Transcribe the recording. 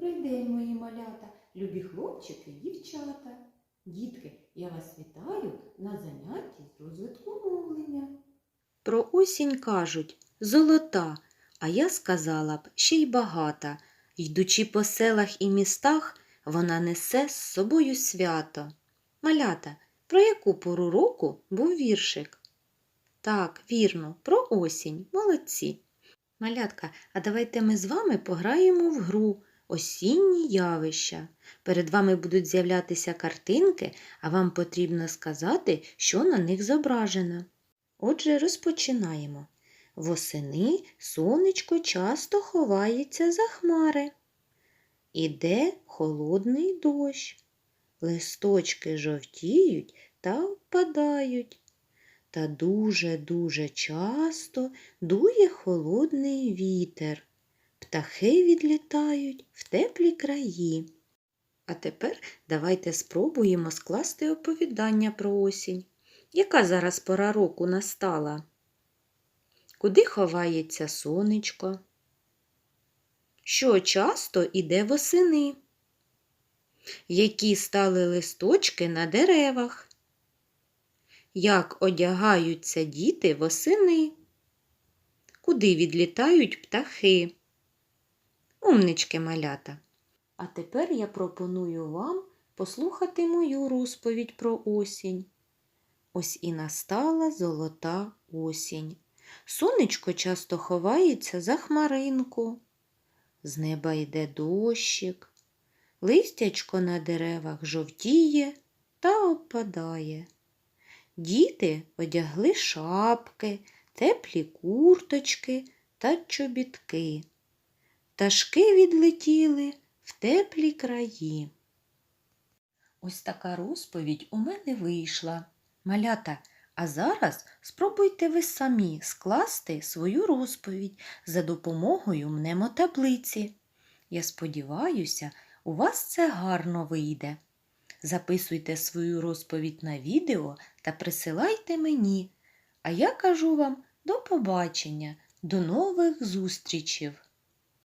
Добрий день, мої малята, любі хлопчики і дівчата. Дітки, я вас вітаю на занятті з розвитку мовлення. Про осінь кажуть золота, а я сказала б ще й багата. Йдучи по селах і містах, вона несе з собою свято. Малята, про яку пору року був віршик? Так, вірно, про осінь, молодці. Малятка, а давайте ми з вами пограємо в гру Осінні явища. Перед вами будуть з'являтися картинки, а вам потрібно сказати, що на них зображено. Отже, розпочинаємо. Восени сонечко часто ховається за хмари. Іде холодний дощ. Листочки жовтіють та впадають. Та дуже-дуже часто дує холодний вітер. Птахи відлітають в теплі краї. А тепер давайте спробуємо скласти оповідання про осінь. Яка зараз пора року настала? Куди ховається сонечко? Що часто іде восени? Які стали листочки на деревах? Як одягаються діти восени? Куди відлітають птахи? Умнички малята. А тепер я пропоную вам послухати мою розповідь про осінь. Ось і настала золота осінь. Сонечко часто ховається за хмаринку. З неба йде дощик, листячко на деревах жовтіє та опадає. Діти одягли шапки, теплі курточки та чобітки. Пташки відлетіли в теплі краї. Ось така розповідь у мене вийшла. Малята, а зараз спробуйте ви самі скласти свою розповідь за допомогою мнемотаблиці. Я сподіваюся, у вас це гарно вийде. Записуйте свою розповідь на відео та присилайте мені. А я кажу вам до побачення, до нових зустрічів!